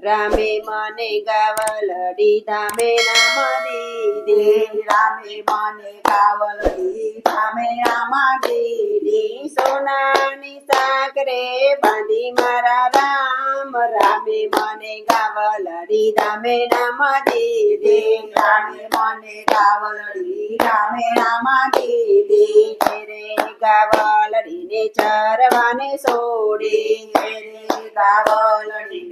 રામે મને ગાવલડી ધામે નામ દીધી રામે મને ગાવલડી ધામે રામ દીદી સોનાની સાકરે બાંધી મારા રામ. રામે મને ગાવલડી ધામે નામ દીધી રામે મને ગાવલડી રામે રામ દીદી રે ગાવલડીને ચરવાને છોડી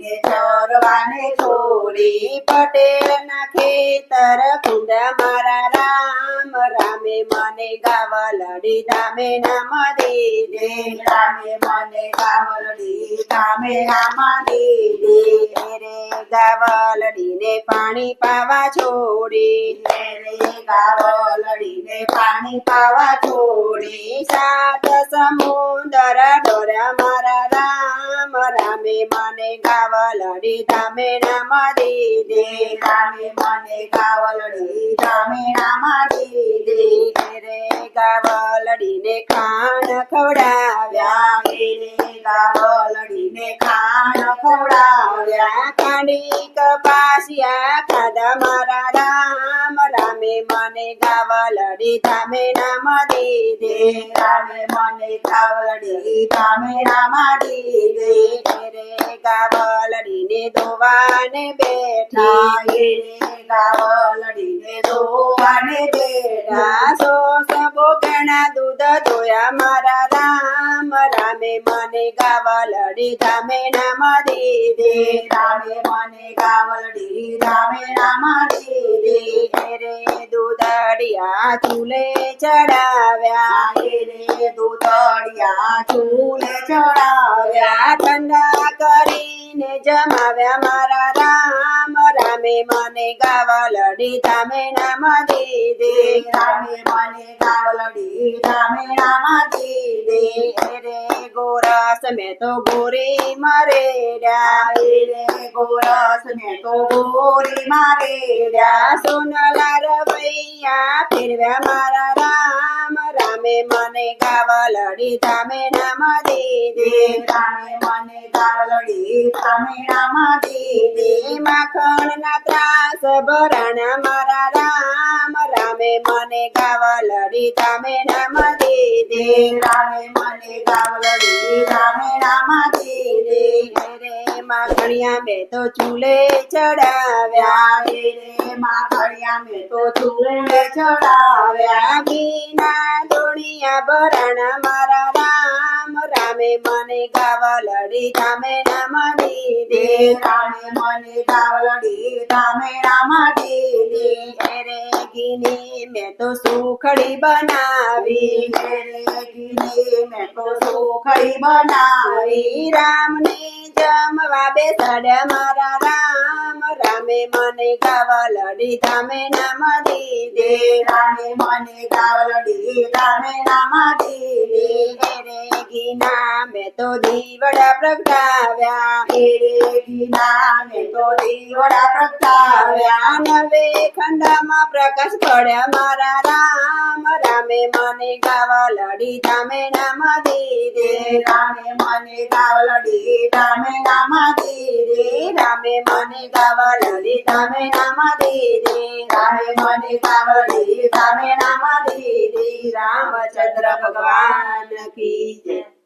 રે ચરવાને છોડી પટેલ ના ખેતર કુંડા મારા રામ, રામે મને ગાવલડી ધામે નામ દીધી. રામે મને, ગાવલડી, ગામે રામા દે રે ગાવલડીને પાણી પાવા છોડી રે કાવલડીને પાણી પાવા છોડી. સાત સમુદર ડોરા મારા રામ, રામે મને ગાવલડી, ગામે નામ દે ગામે મને કાવલડી ગામે રામા દે રે ગાવલડીને ખાણ ખવડાવ્યા રે કાવલડીને ખાણ ખવડાવ્યા ખાંડી કપાસિયા ખાધા મારા રામ રામે મને ગાવલડી ધામે નામ દીધી રામે મને કાવલડી રામે રામા દીદી રે ગાવલડીને દોવાને બેઠા રે કાવલડીને દોવાને બેઠા ગાવલડી ધામે નામ દીધી રામે મને કાવલડી રામે રામા દીદી રે દૂધડિયા ચૂલે ચડાવ્યા રે દૂધડિયા ચૂલે ચડાવ્યા ઠંડા કરીને જમાવ્યા મારા રામ રામે મને ગાવલડી ધામે નામ દીદે રામે મને કાવલડી રામે નામ દીદે રે ગોરસ મેં તો ગોરી મરેડ્યા રે ગોરસ મેં તો ગોરી મારે સોનલા રવૈયા ફેરવ્યા મારા धामे मने गावलड़ी धामे नम दे दे धामे मने गावलड़ी धामे नम दे दे माखन ना त्रास बरण मारा राम, रामे मने गावलड़ी धामे नम दे दे रामे मने गावलड़ी धामे नम दे दे रे माखड़िया में तो चूले चढ़ाव्या, रे माखड़िया में तो चूल्हे चढ़ाव्या। बिना દોણિયા ભરાણા મારા રામ રામે મને ગાવલડી ધામે નામ દીધી રામે મને કાવલડી રામે રામા દીદી રે ઘીની મેં તો સુખડી બનાવી રે ગીની મેં તો સુખડી બનાવી રામને જમવા બેસાડ્યા મારા રામ રામે મને ગાવલડી ધામે નામ દીધી રામે મને કાવલડી રામે રામા દીદી રે ઘીના મેં તો દીવડા પ્રગટાવ્યા રે ગીના મેં તો દીવડા પ્રગટાવ્યા નવે ખંડામાં પ્રકાશ પડ્યા મારા રામ. રામે મને ગાવલડી તમે નામા દીધી. રામે મને કાવલડી રામે નામા દીદી રામે મને ગાવલડી ધામે નામા દીધી. રામે મને કાવલડી રામે નામા દીદી રામચંદ્ર ભગવાન કી જય.